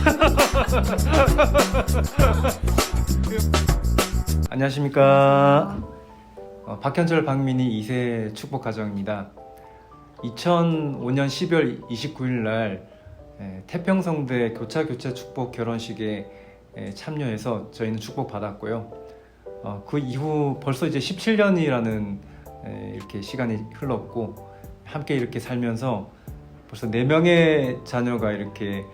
안녕하십니까. 어, 박현철 박민희 2세 축복 가정입니다. 2005년 12월 29일 날 에, 태평성대 교차 교체 축복 결혼식에 에, 참여해서 저희는 축복 받았고요. 어, 그 이후 벌써 이제 17년이라는 이렇게 시간이 흘렀고 함께 이렇게 살면서 벌써 4명의 자녀가 이렇게 에,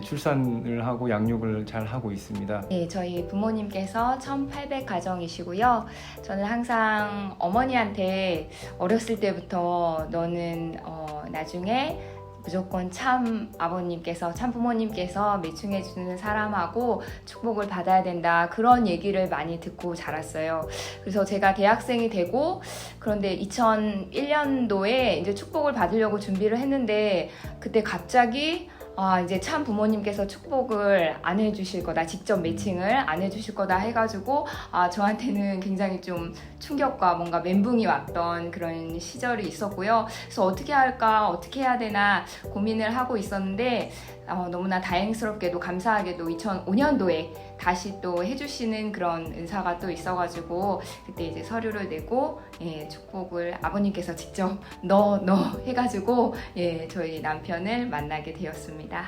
출산을 하고 양육을 잘 하고 있습니다. 네, 저희 부모님께서 1800 가정이시고요. 저는 항상 어머니한테 어렸을 때부터 너는 어, 나중에 무조건 참 아버님께서 참 부모님께서 매칭해 주는 사람하고 축복을 받아야 된다 그런 얘기를 많이 듣고 자랐어요. 그래서 제가 대학생이 되고 그런데 2001년도에 이제 축복을 받으려고 준비를 했는데 그때 갑자기 아, 이제 참 부모님께서 축복을 안 해주실 거다. 직접 매칭을 안 해주실 거다 해가지고, 아, 저한테는 굉장히 좀 충격과 뭔가 멘붕이 왔던 그런 시절이 있었고요. 그래서 어떻게 할까, 어떻게 해야 되나 고민을 하고 있었는데, 어, 너무나 다행스럽게도 감사하게도 2005년도에 다시 또 해주시는 그런 은사가 또 있어가지고 그때 이제 서류를 내고 예, 축복을 아버님께서 직접 넣어 넣어 해가지고 예, 저희 남편을 만나게 되었습니다.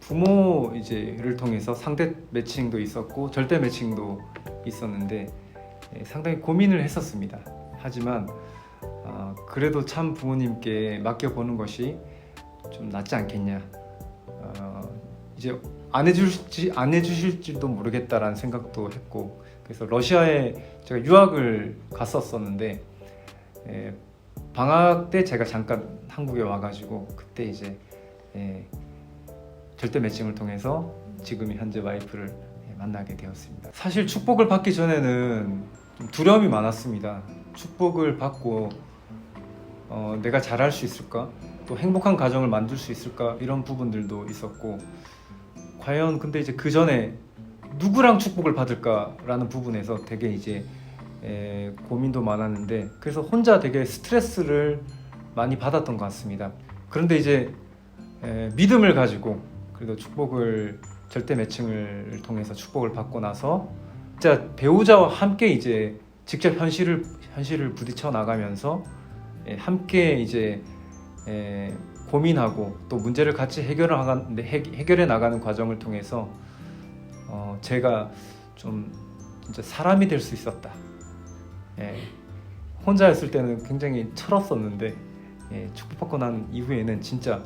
부모 이제를 통해서 상대 매칭도 있었고 절대 매칭도 있었는데 예, 상당히 고민을 했었습니다. 하지만 어, 그래도 참 부모님께 맡겨 보는 것이 좀 낫지 않겠냐. 어, 이제 안 해주실지 안 해주실지도 모르겠다라는 생각도 했고 그래서 러시아에 제가 유학을 갔었었는데 예, 방학 때 제가 잠깐 한국에 와가지고 그때 이제 예, 절대 매칭을 통해서 지금 현재 와이프를 예, 만나게 되었습니다. 사실 축복을 받기 전에는 좀 두려움이 많았습니다. 축복을 받고 어, 내가 잘할 수 있을까? 또 행복한 가정을 만들 수 있을까? 이런 부분들도 있었고 과연 근데 이제 그 전에 누구랑 축복을 받을까라는 부분에서 되게 이제 에, 고민도 많았는데 그래서 혼자 되게 스트레스를 많이 받았던 것 같습니다. 그런데 이제 에, 믿음을 가지고 그래도 축복을 절대 매칭을 통해서 축복을 받고 나서 진짜 배우자와 함께 이제 직접 현실을 현실을 부딪혀 나가면서 예, 함께 이제 에, 고민하고 또 문제를 같이 해결을 하가, 네, 해, 해결해 나가는 과정을 통해서 어, 제가 좀 진짜 사람이 될 수 있었다. 예, 혼자였을 때는 굉장히 철없었는데 예, 축복받고 난 이후에는 진짜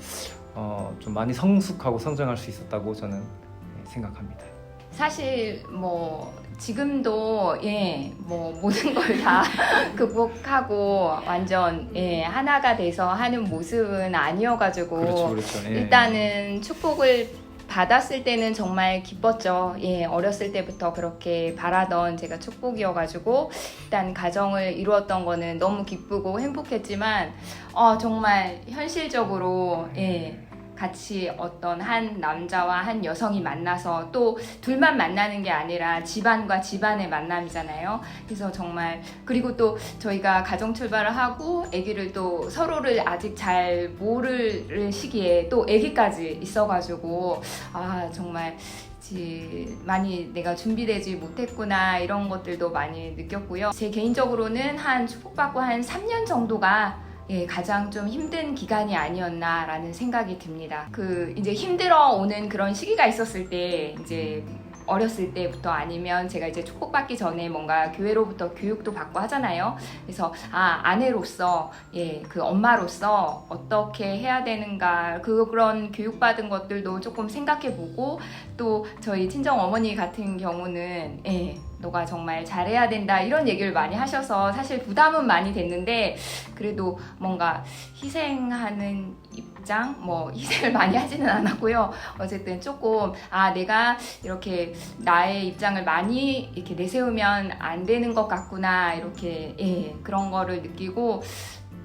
어, 좀 많이 성숙하고 성장할 수 있었다고 저는 예, 생각합니다. 사실 뭐 지금도 예 뭐 모든 걸 다 극복하고 완전 예 하나가 돼서 하는 모습은 아니어가지고 그렇죠, 그렇죠. 예. 일단은 축복을 받았을 때는 정말 기뻤죠. 예, 어렸을 때부터 그렇게 바라던 제가 축복이어가지고 일단 가정을 이루었던 거는 너무 기쁘고 행복했지만 어, 정말 현실적으로 예. 같이 어떤 한 남자와 한 여성이 만나서 또 둘만 만나는 게 아니라 집안과 집안의 만남이잖아요. 그래서 정말 그리고 또 저희가 가정 출발을 하고 아기를 또 서로를 아직 잘 모를 시기에 또 아기까지 있어가지고 아 정말 지- 많이 내가 준비되지 못했구나 이런 것들도 많이 느꼈고요. 제 개인적으로는 한 축복받고 한 3년 정도가 예, 가장 좀 힘든 기간이 아니었나라는 생각이 듭니다. 그 이제 힘들어 오는 그런 시기가 있었을 때 이제 어렸을 때부터 아니면 제가 이제 축복받기 전에 뭔가 교회로부터 교육도 받고 하잖아요. 그래서 아 아내로서 예 그 엄마로서 어떻게 해야 되는가 그 그런 교육받은 것들도 조금 생각해보고 또 저희 친정 어머니 같은 경우는 예 너가 정말 잘해야 된다 이런 얘기를 많이 하셔서 사실 부담은 많이 됐는데 그래도 뭔가 희생하는 입장 뭐 희생을 많이 하지는 않았고요 어쨌든 조금 아 내가 이렇게 나의 입장을 많이 이렇게 내세우면 안 되는 것 같구나 이렇게 예 그런 거를 느끼고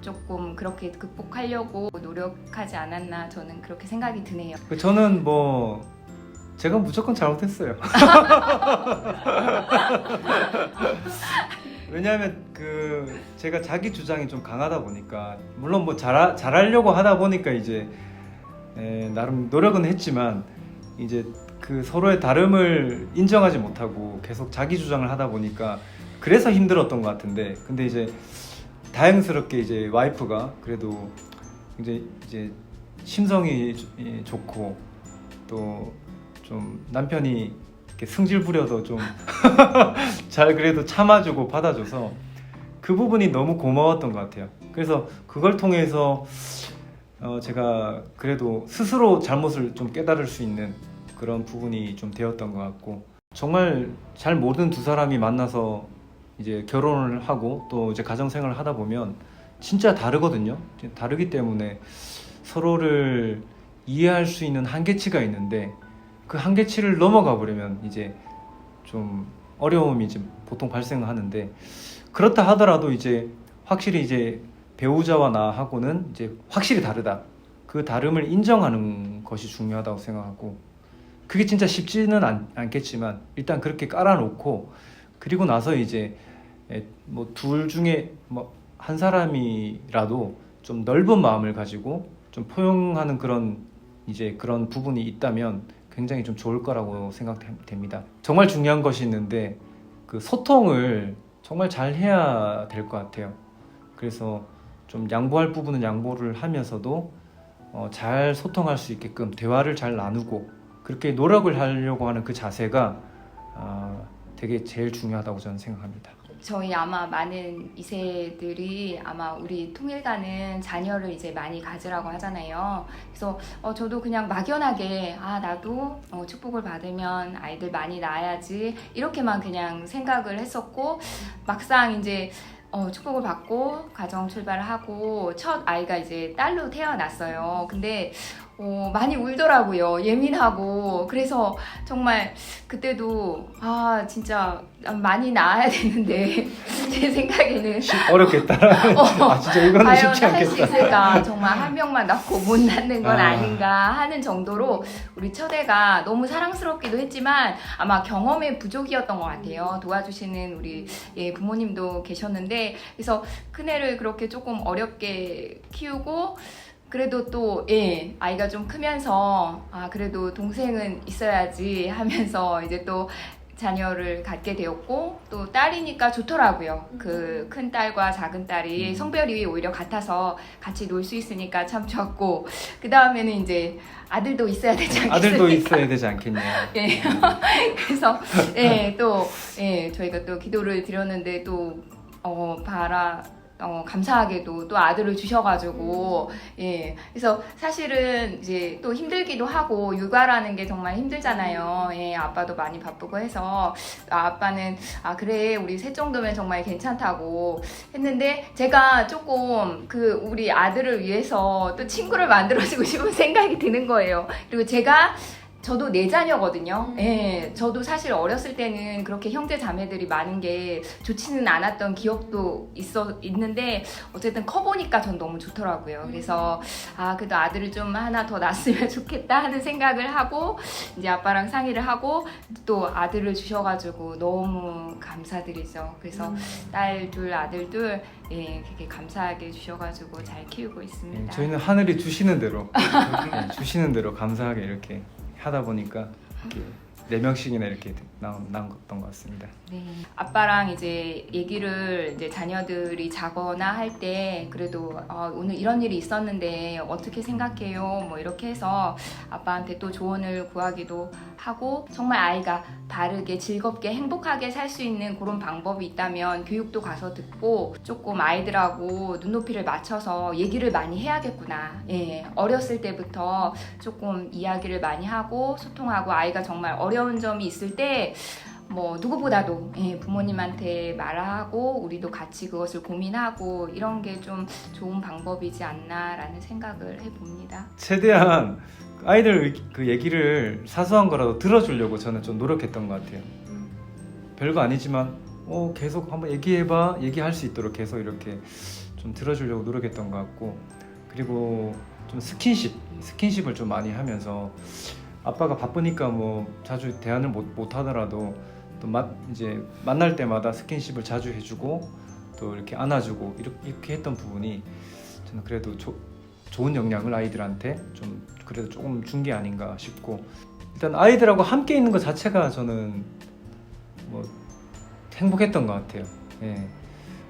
조금 그렇게 극복하려고 노력하지 않았나 저는 그렇게 생각이 드네요. 그 저는 뭐 제가 무조건 잘못했어요. 왜냐하면 그 제가 자기 주장이 좀 강하다 보니까 물론 뭐 잘, 잘하려고 하다 보니까 이제 에, 나름 노력은 했지만 이제 그 서로의 다름을 인정하지 못하고 계속 자기 주장을 하다 보니까 그래서 힘들었던 것 같은데 근데 이제 다행스럽게 이제 와이프가 그래도 이제 이제 심성이 조- 예, 좋고 또 좀 남편이 이렇게 승질 부려도 좀 잘 그래도 참아주고 받아줘서 그 부분이 너무 고마웠던 것 같아요. 그래서 그걸 통해서 어 제가 그래도 스스로 잘못을 좀 깨달을 수 있는 그런 부분이 좀 되었던 것 같고 정말 잘 모르는 두 사람이 만나서 이제 결혼을 하고 또 이제 가정 생활을 하다 보면 진짜 다르거든요. 다르기 때문에 서로를 이해할 수 있는 한계치가 있는데 그 한계치를 넘어가 버리면 이제 좀 어려움이 이제 보통 발생하는데 그렇다 하더라도 이제 확실히 이제 배우자와 나하고는 이제 확실히 다르다. 그 다름을 인정하는 것이 중요하다고 생각하고 그게 진짜 쉽지는 않, 않겠지만 일단 그렇게 깔아놓고 그리고 나서 이제 뭐 둘 중에 뭐 한 사람이라도 좀 넓은 마음을 가지고 좀 포용하는 그런 이제 그런 부분이 있다면 굉장히 좀 좋을 거라고 생각됩니다. 정말 중요한 것이 있는데 그 소통을 정말 잘 해야 될 것 같아요. 그래서 좀 양보할 부분은 양보를 하면서도 어, 잘 소통할 수 있게끔 대화를 잘 나누고 그렇게 노력을 하려고 하는 그 자세가 아, 되게 제일 중요하다고 저는 생각합니다. 저희 아마 많은 2세들이 아마 우리 통일가는 자녀를 이제 많이 가지라고 하잖아요. 그래서 어, 저도 그냥 막연하게 아 나도 어, 축복을 받으면 아이들 많이 낳아야지 이렇게만 그냥 생각을 했었고 막상 이제 어, 축복을 받고 가정 출발을 하고 첫 아이가 이제 딸로 태어났어요. 근데 어, 많이 울더라고요. 예민하고 그래서 정말 그때도 아 진짜 많이 낳아야 되는데 제 생각에는 쉽- 어렵겠다. 아 진짜 이거는 쉽지 않겠다. 있을까 정말 한 명만 낳고 못 낳는 건 아. 아. 닌가 하는 정도로 우리 첫애가 너무 사랑스럽기도 했지만 아마 경험의 부족이었던 것 같아요 도와주시는 우리 예, 부모님도 계셨는데 그래서 큰애를 그렇게 조금 어렵게 키우고 그래도 또, 예, 아이가 좀 크면서, 아, 그래도 동생은 있어야지 하면서 이제 또 자녀를 갖게 되었고, 또 딸이니까 좋더라고요. 그 큰 딸과 작은 딸이 음. 성별이 오히려 같아서 같이 놀 수 있으니까 참 좋았고, 그 다음에는 이제 아들도 있어야 되지 않겠습니까? 아들도 있어야 되지 않겠냐. 예. 그래서 예, 또 예, 저희가 또 기도를 드렸는데 또 어, 바라 어, 감사하게도 또 아들을 주셔가지고 예. 그래서 사실은 이제 또 힘들기도 하고 육아라는 게 정말 힘들잖아요. 예 아빠도 많이 바쁘고 해서 아, 아빠는 아 그래 우리 셋 정도면 정말 괜찮다고 했는데 제가 조금 그 우리 아들을 위해서 또 친구를 만들어주고 싶은 생각이 드는 거예요. 그리고 제가 저도 네 자녀거든요. 예, 저도 사실 어렸을 때는 그렇게 형제 자매들이 많은 게 좋지는 않았던 기억도 있어 있는데 어쨌든 커 보니까 전 너무 좋더라고요. 그래서 아 그래도 아들을 좀 하나 더 낳았으면 좋겠다 하는 생각을 하고 이제 아빠랑 상의를 하고 또 아들을 주셔가지고 너무 감사드리죠. 그래서 딸둘 아들 둘 예, 그렇게 감사하게 주셔가지고 잘 키우고 예, 있습니다. 저희는 하늘이 주시는 대로 예, 주시는 대로 감사하게 이렇게 하다 보니까 이렇게 네 명씩이나 이렇게 나온 나왔던 것 같습니다. 네. 아빠랑 이제 얘기를 이제 자녀들이 자거나 할 때 그래도 어, 오늘 이런 일이 있었는데 어떻게 생각해요? 뭐 이렇게 해서 아빠한테 또 조언을 구하기도 하고 정말 아이가 바르게 즐겁게 행복하게 살 수 있는 그런 방법이 있다면 교육도 가서 듣고 조금 아이들하고 눈높이를 맞춰서 얘기를 많이 해야겠구나. 예. 어렸을 때부터 조금 이야기를 많이 하고 소통하고 아이가 정말 어려 운 점이 있을 때 뭐 누구보다도 예, 부모님한테 말하고 우리도 같이 그것을 고민하고 이런 게 좀 좋은 방법이지 않나라는 생각을 해봅니다. 최대한 아이들 의- 그 얘기를 사소한 거라도 들어주려고 저는 좀 노력했던 것 같아요. 별거 아니지만 어 계속 한번 얘기해봐 얘기할 수 있도록 계속 이렇게 좀 들어주려고 노력했던 것 같고 그리고 좀 스킨십 스킨십을 좀 많이 하면서 아빠가 바쁘니까 뭐 자주 대화를 못, 못 하더라도 또 마, 이제 만날 때마다 스킨십을 자주 해주고 또 이렇게 안아주고 이렇게, 이렇게 했던 부분이 저는 그래도 조, 좋은 영향을 아이들한테 좀 그래도 조금 준 게 아닌가 싶고 일단 아이들하고 함께 있는 것 자체가 저는 뭐 행복했던 것 같아요. 예.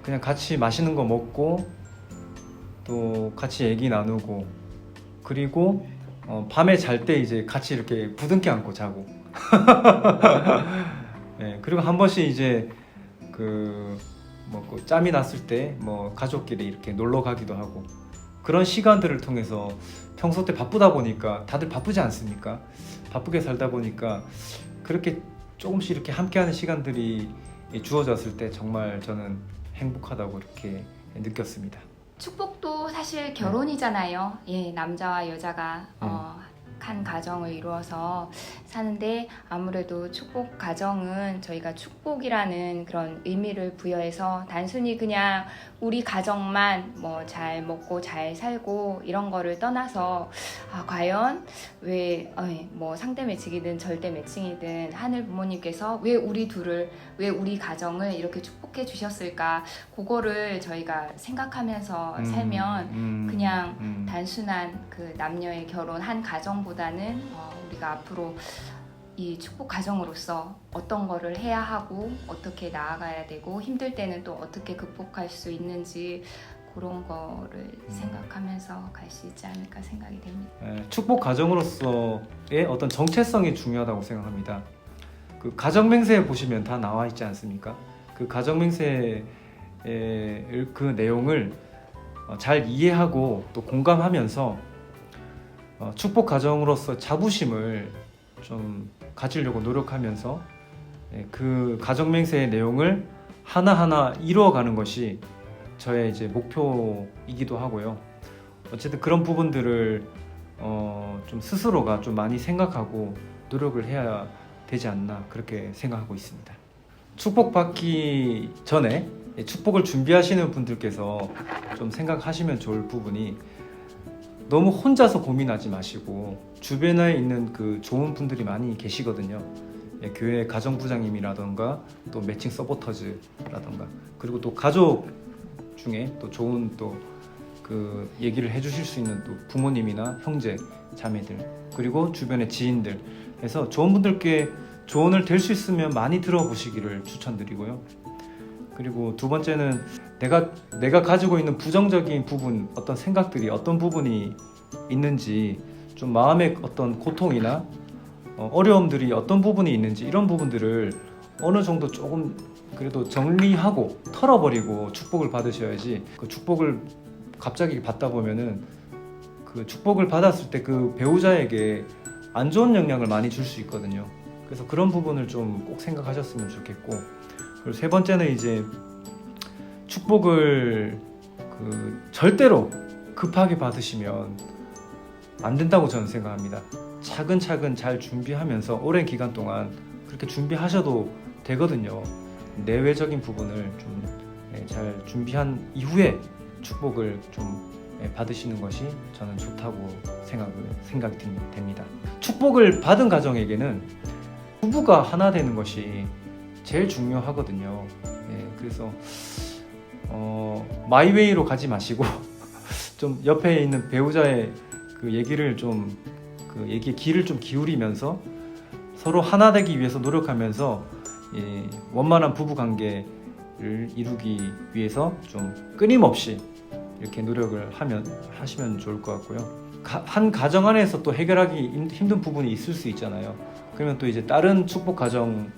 그냥 같이 맛있는 거 먹고 또 같이 얘기 나누고 그리고 어, 밤에 잘 때 이제 같이 이렇게 부둥켜 안고 자고 예, 그리고 한 번씩 이제 그 뭐 그 짬이 났을 때 뭐 가족끼리 이렇게 놀러 가기도 하고 그런 시간들을 통해서 평소 때 바쁘다 보니까 다들 바쁘지 않습니까? 바쁘게 살다 보니까 그렇게 조금씩 이렇게 함께하는 시간들이 주어졌을 때 정말 저는 행복하다고 이렇게 느꼈습니다. 축복도 사실 결혼이잖아요. 예, 남자와 여자가 어, 한 가정을 이루어서 사는데 아무래도 축복 가정은 저희가 축복이라는 그런 의미를 부여해서 단순히 그냥 우리 가정만 뭐 잘 먹고 잘 살고 이런 거를 떠나서 아 과연 왜 뭐 상대 매칭이든 절대 매칭이든 하늘 부모님께서 왜 우리 둘을 왜 우리 가정을 이렇게 축복해 주셨을까 그거를 저희가 생각하면서 음, 살면 음, 그냥 음. 단순한 그 남녀의 결혼 한 가정보다는 어, 우리가 앞으로 이 축복 가정으로서 어떤 거를 해야 하고 어떻게 나아가야 되고 힘들 때는 또 어떻게 극복할 수 있는지 그런 거를 생각하면서 갈 수 있지 않을까 생각이 됩니다. 예, 축복 가정으로서의 어떤 정체성이 중요하다고 생각합니다. 그 가정 맹세에 보시면 다 나와 있지 않습니까? 그 가정 맹세의 그 내용을 어, 잘 이해하고 또 공감하면서 어, 축복 가정으로서 자부심을 좀 가지려고 노력하면서 예, 그 가정 맹세의 내용을 하나하나 이루어가는 것이 저의 이제 목표이기도 하고요. 어쨌든 그런 부분들을 어, 좀 스스로가 좀 많이 생각하고 노력을 해야 되지 않나 그렇게 생각하고 있습니다. 축복 받기 전에 예, 축복을 준비하시는 분들께서 좀 생각하시면 좋을 부분이 너무 혼자서 고민하지 마시고 주변에 있는 그 좋은 분들이 많이 계시거든요. 예, 교회 가정부장님이라던가 또 매칭 서포터즈라던가 그리고 또 가족 중에 또 좋은 또 그 얘기를 해주실 수 있는 또 부모님이나 형제 자매들 그리고 주변의 지인들 해서 좋은 분들께 조언을 될 수 있으면 많이 들어보시기를 추천드리고요. 그리고 두 번째는 내가 내가 가지고 있는 부정적인 부분 어떤 생각들이 어떤 부분이 있는지 좀 마음의 어떤 고통이나 어, 어려움들이 어떤 부분이 있는지 이런 부분들을 어느 정도 조금 그래도 정리하고 털어버리고 축복을 받으셔야지 그 축복을 갑자기 받다 보면은 그 축복을 받았을 때 그 배우자에게 안 좋은 영향을 많이 줄 수 있거든요. 그래서 그런 부분을 좀 꼭 생각하셨으면 좋겠고 그리고 세 번째는 이제 축복을 그 절대로 급하게 받으시면 안 된다고 저는 생각합니다. 차근차근 잘 준비하면서 오랜 기간 동안 그렇게 준비하셔도 되거든요. 내외적인 부분을 좀 잘 준비한 이후에 축복을 좀 예, 받으시는 것이 저는 좋다고 생각을 생각이 듭- 됩니다. 축복을 받은 가정에게는 부부가 하나 되는 것이 제일 중요하거든요. 예, 그래서 어, 마이웨이로 가지 마시고 좀 옆에 있는 배우자의 그 얘기를 좀 그 얘기에 귀를 좀 기울이면서 서로 하나 되기 위해서 노력하면서 예, 원만한 부부 관계를 이루기 위해서 좀 끊임없이 이렇게 노력을 하면 하시면 좋을 것 같고요. 가- 한 가정 안에서 또 해결하기 힘- 힘든 부분이 있을 수 있잖아요. 그러면 또 이제 다른 축복 가정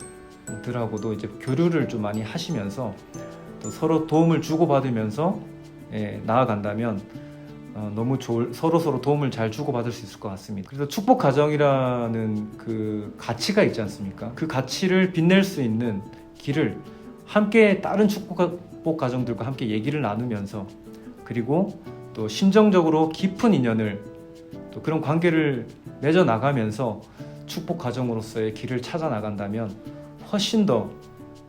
들하고도 이제 교류를 좀 많이 하시면서 또 서로 도움을 주고 받으면서 예, 나아간다면 어, 너무 좋을 서로 서로 도움을 잘 주고 받을 수 있을 것 같습니다. 그래서 축복 가정이라는 그 가치가 있지 않습니까? 그 가치를 빛낼 수 있는 길을 함께 다른 축복 가정들과 함께 얘기를 나누면서 그리고 또 심정적으로 깊은 인연을 또 그런 관계를 맺어 나가면서 축복 가정으로서의 길을 찾아 나간다면 훨씬 더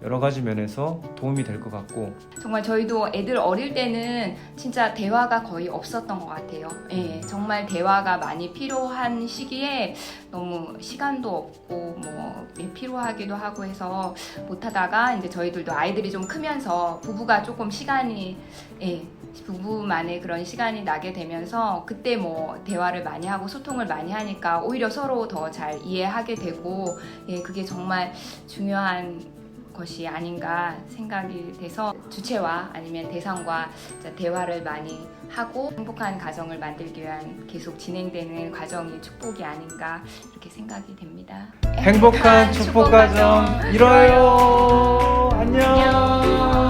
여러 가지 면에서 도움이 될 것 같고 정말 저희도 애들 어릴 때는 진짜 대화가 거의 없었던 것 같아요. 예, 정말 대화가 많이 필요한 시기에 너무 시간도 없고 뭐 예, 필요하기도 하고 해서 못하다가 이제 저희들도 아이들이 좀 크면서 부부가 조금 시간이 예, 부부만의 그런 시간이 나게 되면서 그때 뭐 대화를 많이 하고 소통을 많이 하니까 오히려 서로 더 잘 이해하게 되고 예, 그게 정말 중요한 것이 아닌가 생각이 돼서 주체와 아니면 대상과 대화를 많이 하고 행복한 가정을 만들기 위한 계속 진행되는 과정이 축복이 아닌가 이렇게 생각이 됩니다. 행복한 축복 가정 이뤄요. 안녕. 안녕.